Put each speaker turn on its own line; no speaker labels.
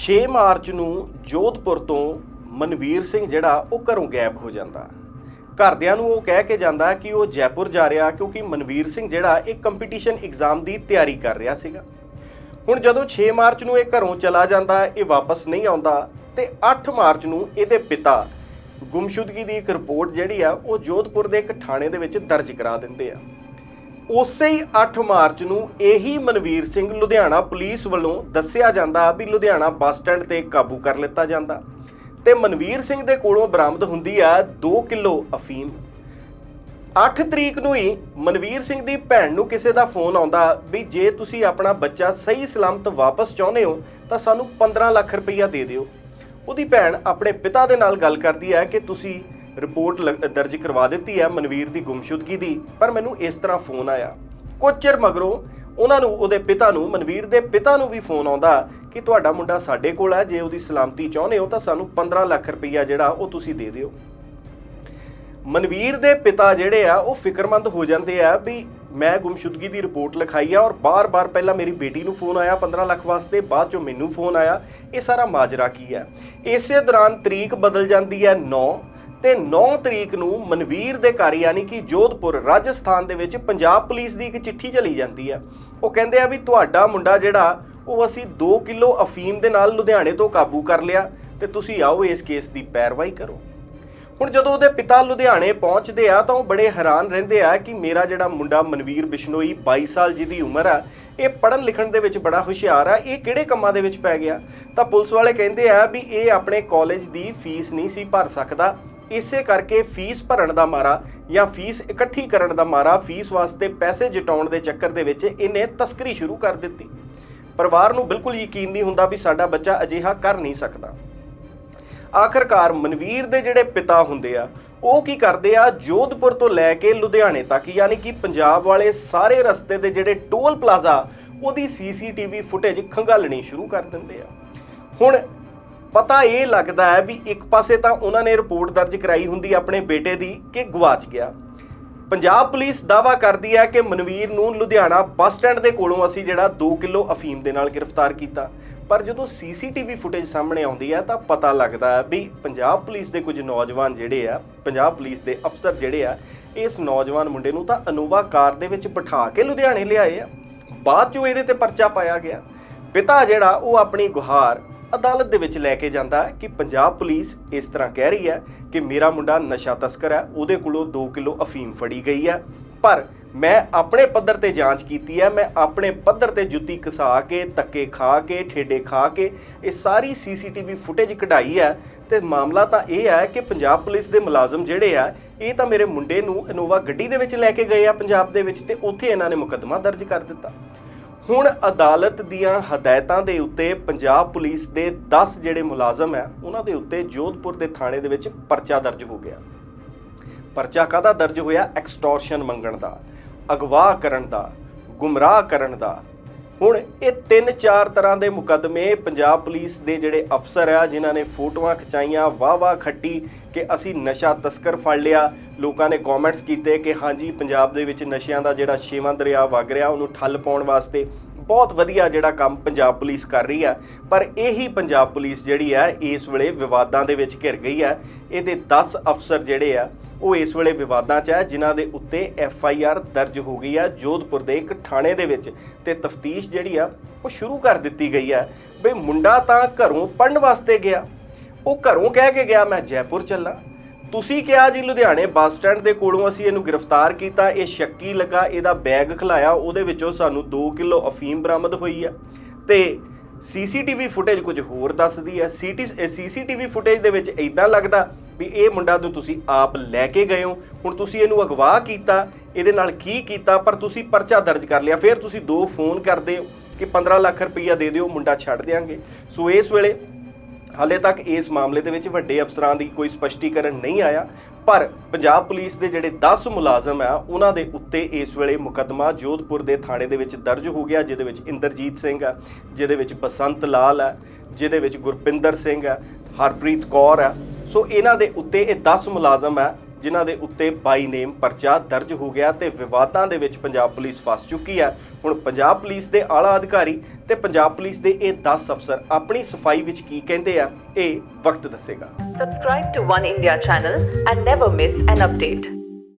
6 March ਨੂੰ ਜੋਧਪੁਰ ਤੋਂ ਮਨਵੀਰ ਸਿੰਘ ਜਿਹੜਾ ਉਹ ਘਰੋਂ ਗਾਇਬ ਹੋ ਜਾਂਦਾ। ਘਰਦਿਆਂ ਨੂੰ ਉਹ ਕਹਿ ਕੇ ਜਾਂਦਾ ਕਿ ਉਹ ਜੈਪੁਰ ਜਾ ਰਿਹਾ ਕਿਉਂਕਿ ਮਨਵੀਰ ਸਿੰਘ ਜਿਹੜਾ ਇੱਕ ਕੰਪੀਟੀਸ਼ਨ ਐਗਜ਼ਾਮ ਦੀ ਤਿਆਰੀ ਕਰ ਰਿਹਾ ਸੀਗਾ। ਹੁਣ ਜਦੋਂ 6 ਮਾਰਚ ਨੂੰ ਇਹ ਘਰੋਂ ਚਲਾ ਜਾਂਦਾ, ਇਹ ਵਾਪਸ ਨਹੀਂ ਆਉਂਦਾ ਤੇ 8 ਮਾਰਚ ਨੂੰ ਇਹਦੇ ਪਿਤਾ ਗੁੰਮਸ਼ੁਦਗੀ ਦੀ ਇੱਕ ਰਿਪੋਰਟ ਜਿਹੜੀ ਆ, ਉਹ ਜੋਧਪੁਰ ਦੇ ਇੱਕ ਥਾਣੇ ਦੇ ਵਿੱਚ ਦਰਜ ਕਰਾ ਦਿੰਦੇ ਆ। ਉਸੇ ਹੀ 8 ਮਾਰਚ ਨੂੰ ਇਹੀ ਮਨਵੀਰ ਸਿੰਘ ਲੁਧਿਆਣਾ ਪੁਲਿਸ ਵੱਲੋਂ ਦੱਸਿਆ ਜਾਂਦਾ ਵੀ ਲੁਧਿਆਣਾ ਬੱਸ ਸਟੈਂਡ ਤੇ ਕਾਬੂ ਕਰ ਲਿੱਤਾ ਜਾਂਦਾ। ਤੇ ਮਨਵੀਰ ਸਿੰਘ ਦੇ ਕੋਲੋਂ ਬਰਾਮਦ ਹੁੰਦੀ ਆ 2 ਕਿਲੋ ਅਫੀਮ। 8 ਤਰੀਕ ਨੂੰ ਹੀ ਮਨਵੀਰ ਸਿੰਘ ਦੀ ਭੈਣ ਨੂੰ ਕਿਸੇ ਦਾ ਫੋਨ ਆਉਂਦਾ ਵੀ ਜੇ ਤੁਸੀਂ ਆਪਣਾ ਬੱਚਾ ਸਹੀ ਸਲਾਮਤ ਵਾਪਸ ਚਾਹੁੰਦੇ ਹੋ, ਤਾਂ ਸਾਨੂੰ 15 ਲੱਖ ਰੁਪਈਆ ਦੇ ਦਿਓ। ਉਹਦੀ ਭੈਣ ਆਪਣੇ ਪਿਤਾ ਦੇ ਨਾਲ ਗੱਲ ਕਰਦੀ ਹੈ ਕਿ ਤੁਸੀਂ ਰਿਪੋਰਟ ਲ- ਦਰਜ ਕਰਵਾ ਦਿੱਤੀ ਹੈ ਮਨਵੀਰ ਦੀ ਗੁੰਮਸ਼ੁਦਗੀ ਦੀ, ਪਰ ਮੈਨੂੰ ਇਸ ਤਰ੍ਹਾਂ ਫੋਨ ਆਇਆ। ਕੁਝ ਚਿਰ ਮਗਰੋਂ ਉਹਨਾਂ ਨੂੰ, ਉਹਦੇ ਪਿਤਾ ਨੂੰ, ਮਨਵੀਰ ਦੇ ਪਿਤਾ ਨੂੰ ਵੀ ਫੋਨ ਆਉਂਦਾ ਕਿ ਤੁਹਾਡਾ ਮੁੰਡਾ ਸਾਡੇ ਕੋਲ ਹੈ, ਜੇ ਉਹਦੀ ਸਲਾਮਤੀ ਚਾਹੁੰਦੇ ਹੋ ਤਾਂ ਸਾਨੂੰ 15 ਲੱਖ ਰੁਪਈਆ ਜਿਹੜਾ, ਉਹ ਤੁਸੀਂ ਦੇ ਦਿਓ। ਮਨਵੀਰ ਦੇ ਪਿਤਾ ਜਿਹੜੇ ਆ, ਉਹ ਫਿਕਰਮੰਦ ਹੋ ਜਾਂਦੇ ਆ ਵੀ ਮੈਂ ਗੁੰਮਸ਼ੁਦਗੀ ਦੀ ਰਿਪੋਰਟ ਲਿਖਾਈ ਆ ਔਰ ਬਾਰ-ਬਾਰ ਪਹਿਲਾਂ ਮੇਰੀ ਬੇਟੀ ਨੂੰ ਫੋਨ ਆਇਆ 15 ਲੱਖ ਵਾਸਤੇ, ਬਾਅਦ ਚੋਂ ਮੈਨੂੰ ਫੋਨ ਆਇਆ। ਇਹ ਸਾਰਾ ਮਾਜਰਾ ਕੀ ਹੈ? ਇਸੇ ਦੌਰਾਨ ਤਰੀਕ ਬਦਲ ਜਾਂਦੀ ਹੈ 9 ਤੇ 9 ਤਰੀਕ ਨੂੰ ਮਨਵੀਰ ਦੇ ਘਰ, ਯਾਨੀ ਕਿ ਜੋਧਪੁਰ, ਰਾਜਸਥਾਨ ਦੇ ਵਿੱਚ ਪੰਜਾਬ ਪੁਲਿਸ ਦੀ ਇੱਕ ਚਿੱਠੀ ਚਲੀ ਜਾਂਦੀ ਹੈ। ਉਹ ਕਹਿੰਦੇ ਆ ਵੀ ਤੁਹਾਡਾ ਮੁੰਡਾ ਜਿਹੜਾ, ਉਹ ਅਸੀਂ 2 ਕਿਲੋ ਅਫੀਮ ਦੇ ਨਾਲ ਲੁਧਿਆਣੇ ਤੋਂ ਕਾਬੂ ਕਰ ਲਿਆ ਤੇ ਤੁਸੀਂ ਆਓ ਇਸ ਕੇਸ ਦੀ ਪੈਰਵਾਈ ਕਰੋ। ਹੁਣ ਜਦੋਂ ਉਹਦੇ ਪਿਤਾ ਲੁਧਿਆਣੇ ਪਹੁੰਚਦੇ ਆ ਤਾਂ ਉਹ ਬੜੇ ਹੈਰਾਨ ਰਹਿੰਦੇ ਆ ਕਿ ਮੇਰਾ ਜਿਹੜਾ ਮੁੰਡਾ ਮਨਵੀਰ ਬਿਸ਼ਨੋਈ 22 ਸਾਲ ਜਿਹਦੀ ਉਮਰ ਆ, ਇਹ ਪੜ੍ਹਨ ਲਿਖਣ ਦੇ ਵਿੱਚ ਬੜਾ ਹੁਸ਼ਿਆਰ ਆ, ਇਹ ਕਿਹੜੇ ਕੰਮਾਂ ਦੇ ਵਿੱਚ ਪੈ ਗਿਆ? ਤਾਂ ਪੁਲਿਸ ਵਾਲੇ ਕਹਿੰਦੇ ਆ ਵੀ ਇਹ ਆਪਣੇ ਕਾਲਜ ਦੀ ਫੀਸ ਨਹੀਂ ਸੀ ਭਰ ਸਕਦਾ। ਇਸੇ ਕਰਕੇ ਫੀਸ ਭਰਨ ਦਾ ਮਾਰਾ ਜਾਂ ਫੀਸ ਇਕੱਠੀ ਕਰਨ ਦਾ ਮਾਰਾ ਫੀਸ ਵਾਸਤੇ ਪੈਸੇ ਜਟਾਉਣ ਦੇ ਚੱਕਰ ਦੇ ਵਿੱਚ ਇਹਨੇ ਤਸਕਰੀ ਸ਼ੁਰੂ ਕਰ ਦਿੱਤੀ। ਪਰਿਵਾਰ ਨੂੰ ਬਿਲਕੁਲ ਯਕੀਨ ਨਹੀਂ ਹੁੰਦਾ ਵੀ ਸਾਡਾ ਬੱਚਾ ਅਜਿਹਾ ਕਰ ਨਹੀਂ ਸਕਦਾ। ਆਖਰਕਾਰ ਮਨਵੀਰ ਦੇ ਜਿਹੜੇ ਪਿਤਾ ਹੁੰਦੇ ਆ, ਉਹ ਕੀ ਕਰਦੇ ਆ, ਜੋਧਪੁਰ ਤੋਂ ਲੈ ਕੇ ਲੁਧਿਆਣੇ ਤੱਕ, ਯਾਨੀ ਕਿ ਪੰਜਾਬ ਵਾਲੇ ਸਾਰੇ ਰਸਤੇ ਦੇ ਜਿਹੜੇ ਟੋਲ ਪਲਾਜ਼ਾ, ਉਹਦੀ ਸੀਸੀਟੀਵੀ ਫੁਟੇਜ ਖੰਗਾਲਣੀ ਸ਼ੁਰੂ ਕਰ ਦਿੰਦੇ ਆ। ਹੁਣ ਪਤਾ ਇਹ ਲੱਗਦਾ ਹੈ ਵੀ ਇੱਕ ਪਾਸੇ ਤਾਂ ਉਹਨਾਂ ਨੇ ਰਿਪੋਰਟ ਦਰਜ ਕਰਾਈ ਹੁੰਦੀ ਆਪਣੇ ਬੇਟੇ ਦੀ ਕਿ ਗਵਾਚ ਗਿਆ। ਪੰਜਾਬ ਪੁਲਿਸ ਦਾਵਾ ਕਰਦੀ ਹੈ ਕਿ ਮਨਵੀਰ ਨੂੰ ਲੁਧਿਆਣਾ ਬੱਸ ਸਟੈਂਡ ਦੇ ਕੋਲੋਂ ਅਸੀਂ ਜਿਹੜਾ 2 ਕਿਲੋ ਅਫੀਮ ਦੇ ਨਾਲ ਗ੍ਰਿਫਤਾਰ ਕੀਤਾ। ਪਰ ਜਦੋਂ ਸੀਸੀਟੀਵੀ ਫੁਟੇਜ ਸਾਹਮਣੇ ਆਉਂਦੀ ਹੈ ਤਾਂ ਪਤਾ ਲੱਗਦਾ ਹੈ ਵੀ ਪੰਜਾਬ ਪੁਲਿਸ ਦੇ ਕੁਝ ਨੌਜਵਾਨ ਜਿਹੜੇ ਆ, ਪੰਜਾਬ ਪੁਲਿਸ ਦੇ ਅਫਸਰ ਜਿਹੜੇ ਆ, ਇਸ ਨੌਜਵਾਨ ਮੁੰਡੇ ਨੂੰ ਤਾਂ ਅਨੋਵਾ ਕਾਰ ਦੇ ਵਿੱਚ ਬਿਠਾ ਕੇ ਲੁਧਿਆਣੇ ਲਿਆਏ ਆ। ਬਾਅਦ ਚੋਂ ਇਹਦੇ ਤੇ ਪਰਚਾ ਪਾਇਆ ਗਿਆ। ਪਿਤਾ ਜਿਹੜਾ ਉਹ ਆਪਣੀ ਗੁਹਾਰ ਅਦਾਲਤ ਦੇ ਵਿੱਚ ਲੈ ਕੇ ਜਾਂਦਾ ਹੈ ਕਿ ਪੰਜਾਬ ਪੁਲਿਸ ਇਸ ਤਰ੍ਹਾਂ ਕਹਿ ਰਹੀ ਹੈ ਕਿ ਮੇਰਾ ਮੁੰਡਾ ਨਸ਼ਾ ਤਸਕਰ ਹੈ, ਉਹਦੇ ਕੋਲੋਂ 2 ਕਿਲੋ ਅਫੀਮ ਫੜੀ ਗਈ ਹੈ। ਪਰ ਮੈਂ ਆਪਣੇ ਪੱਧਰ ਤੇ ਜਾਂਚ ਕੀਤੀ ਹੈ, ਮੈਂ ਆਪਣੇ ਪੱਧਰ ਤੇ ਜੁੱਤੀ ਕਸਾ ਕੇ, ਤੱਕੇ ਖਾ ਕੇ, ਠੇਡੇ ਖਾ ਕੇ, ਇਹ ਸਾਰੀ ਸੀਸੀਟੀਵੀ ਫੁਟੇਜ ਕਢਾਈ ਹੈ ਤੇ ਮਾਮਲਾ ਤਾਂ ਇਹ ਹੈ ਕਿ ਪੰਜਾਬ ਪੁਲਿਸ ਦੇ ਮੁਲਾਜ਼ਮ ਜਿਹੜੇ ਆ, ਇਹ ਤਾਂ ਮੇਰੇ ਮੁੰਡੇ ਨੂੰ ਇਨੋਵਾ ਗੱਡੀ ਦੇ ਵਿੱਚ ਲੈ ਕੇ ਗਏ ਆ ਪੰਜਾਬ ਦੇ ਵਿੱਚ ਤੇ ਉੱਥੇ ਇਹਨਾਂ ਨੇ ਮੁਕੱਦਮਾ ਦਰਜ ਕਰ ਦਿੱਤਾ। ਹੁਣ ਅਦਾਲਤ ਦੀਆਂ ਹਦਾਇਤਾਂ ਦੇ ਉੱਤੇ ਪੰਜਾਬ ਪੁਲਿਸ ਦੇ 10 ਜਿਹੜੇ ਮੁਲਾਜ਼ਮ ਹੈ, ਉਹਨਾਂ ਦੇ ਉੱਤੇ ਜੋਧਪੁਰ ਦੇ ਥਾਣੇ ਦੇ ਵਿੱਚ ਪਰਚਾ ਦਰਜ ਹੋ ਗਿਆ। ਪਰਚਾ ਕਾਹਦਾ ਦਰਜ ਹੋਇਆ? ਐਕਸਟੋਰਸ਼ਨ ਮੰਗਣ ਦਾ ਅਗਵਾ ਕਰਨ ਦਾ, ਗੁੰਮਰਾਹ ਕਰਨ ਦਾ ਹੁਣ ਇਹ ਤਿੰਨ ਚਾਰ ਤਰ੍ਹਾਂ ਦੇ ਮੁਕੱਦਮੇ ਪੰਜਾਬ ਪੁਲਿਸ ਦੇ ਜਿਹੜੇ ਅਫਸਰ ਆ, ਜਿਨ੍ਹਾਂ ਨੇ ਫੋਟੋਆਂ ਖਿਚਾਈਆਂ, ਵਾਹ-ਵਾਹ ਖੱਟੀ ਕਿ ਅਸੀਂ ਨਸ਼ਾ ਤਸਕਰ ਫੜ ਲਿਆ। ਲੋਕਾਂ ਨੇ ਕਮੈਂਟਸ ਕੀਤੇ ਕਿ ਹਾਂਜੀ, ਪੰਜਾਬ ਦੇ ਵਿੱਚ ਨਸ਼ਿਆਂ ਦਾ ਜਿਹੜਾ ਛੇਵਾਂ ਦਰਿਆ ਵਗ ਰਿਹਾ, ਉਹਨੂੰ ਠੱਲ ਪਾਉਣ ਵਾਸਤੇ ਬਹੁਤ ਵਧੀਆ ਜਿਹੜਾ ਕੰਮ ਪੰਜਾਬ ਪੁਲਿਸ ਕਰ ਰਹੀ ਆ। ਪਰ ਇਹੀ ਪੰਜਾਬ ਪੁਲਿਸ ਜਿਹੜੀ ਆ, ਇਸ ਵੇਲੇ ਵਿਵਾਦਾਂ ਦੇ ਵਿੱਚ ਘਿਰ ਗਈ ਆ। ਇਹਦੇ 10 ਅਫਸਰ ਜਿਹੜੇ ਆ ਉਹ ਇਸ ਵੇਲੇ ਵਿਵਾਦਾਂ 'ਚ ਹੈ, ਜਿਨ੍ਹਾਂ ਦੇ ਉੱਤੇ ਐਫ ਆਈ ਆਰ ਦਰਜ ਹੋ ਗਈ ਆ ਜੋਧਪੁਰ ਦੇ ਇੱਕ ਥਾਣੇ ਦੇ ਵਿੱਚ ਤੇ ਤਫਤੀਸ਼ ਜਿਹੜੀ ਆ, ਉਹ ਸ਼ੁਰੂ ਕਰ ਦਿੱਤੀ ਗਈ ਆ ਬਈ ਮੁੰਡਾ ਤਾਂ ਘਰੋਂ ਪੜਨ ਵਾਸਤੇ ਗਿਆ। ਉਹ ਘਰੋਂ ਕਹਿ ਕੇ ਗਿਆ, ਮੈਂ ਜੈਪੁਰ ਚੱਲਾਂ। ਤੁਸੀਂ ਕਿਹਾ ਜੀ, ਲੁਧਿਆਣੇ ਬੱਸ ਸਟੈਂਡ ਦੇ ਕੋਲੋਂ ਅਸੀਂ ਇਹਨੂੰ ਗ੍ਰਿਫਤਾਰ ਕੀਤਾ। ਇਹ ਸ਼ੱਕੀ ਲੱਗਾ, ਇਹਦਾ ਬੈਗ ਖਲਾਇਆ। ਉਹਦੇ ਵਿੱਚੋਂ ਸਾਨੂੰ 2 ਕਿਲੋ ਅਫੀਮ ਬਰਾਮਦ ਹੋਈ ਆ। ਤੇ ਸੀਸੀਟੀਵੀ ਫੁਟੇਜ ਕੁਝ ਹੋਰ ਦੱਸਦੀ ਹੈ। ਸੀਟੀ ਸੀਸੀਟੀਵੀ ਫੁਟੇਜ ਦੇ ਵਿੱਚ ਇਦਾਂ ਲੱਗਦਾ ਵੀ ਇਹ ਮੁੰਡਾ ਨੂੰ ਤੁਸੀਂ ਆਪ ਲੈ ਕੇ ਗਏ ਹੋ। ਹੁਣ ਤੁਸੀਂ ਇਹਨੂੰ ਅਗਵਾ ਕੀਤਾ, ਇਹਦੇ ਨਾਲ ਕੀ ਕੀਤਾ, ਪਰ ਤੁਸੀਂ ਪਰਚਾ ਦਰਜ ਕਰ ਲਿਆ। ਫਿਰ ਤੁਸੀਂ ਦੋ ਫੋਨ ਕਰਦੇ ਹੋ ਕਿ 15 ਲੱਖ ਰੁਪਈਆ ਦੇ ਦਿਓ, ਮੁੰਡਾ ਛੱਡ ਦਿਆਂਗੇ। ਸੋ ਇਸ ਵੇਲੇ ਹਾਲੇ ਤੱਕ ਇਸ ਮਾਮਲੇ ਦੇ ਵਿੱਚ ਵੱਡੇ ਅਫਸਰਾਂ ਦੀ ਕੋਈ ਸਪਸ਼ਟੀਕਰਨ ਨਹੀਂ ਆਇਆ। ਪਰ ਪੰਜਾਬ ਪੁਲਿਸ ਦੇ ਜਿਹੜੇ 10 ਮੁਲਾਜ਼ਮ ਆ, ਉਹਨਾਂ ਦੇ ਉੱਤੇ ਇਸ ਵੇਲੇ ਮੁਕੱਦਮਾ ਜੋਧਪੁਰ ਦੇ ਥਾਣੇ ਦੇ ਵਿੱਚ ਦਰਜ ਹੋ ਗਿਆ, ਜਿਹਦੇ ਵਿੱਚ ਇੰਦਰਜੀਤ ਸਿੰਘ ਆ, ਜਿਹਦੇ ਵਿੱਚ ਬਸੰਤ ਲਾਲ ਆ, ਜਿਹਦੇ ਵਿੱਚ ਗੁਰਪਿੰਦਰ ਸਿੰਘ ਆ, ਹਰਪ੍ਰੀਤ ਕੌਰ ਆ। ਸੋ ਇਹਨਾਂ ਦੇ ਉੱਤੇ ਇਹ 10 ਮੁਲਾਜ਼ਮ ਹੈ, ਜਿਨ੍ਹਾਂ ਦੇ ਉੱਤੇ ਬਾਈ ਨੇਮ ਪਰਚਾ ਦਰਜ ਹੋ ਗਿਆ ਤੇ ਵਿਵਾਦਾਂ ਦੇ ਵਿੱਚ ਪੰਜਾਬ ਪੁਲਿਸ ਫਸ ਚੁੱਕੀ ਹੈ ਹੁਣ ਪੰਜਾਬ ਪੁਲਿਸ ਦੇ ਆਲਾ ਅਧਿਕਾਰੀ ਤੇ ਪੰਜਾਬ ਪੁਲਿਸ ਦੇ ਇਹ 10 ਅਫਸਰ ਆਪਣੀ ਸਫ਼ਾਈ ਵਿੱਚ ਕੀ ਕਹਿੰਦੇ ਆ, ਇਹ ਵਕਤ ਦੱਸੇਗਾ
Subscribe to One India channel and never miss an update.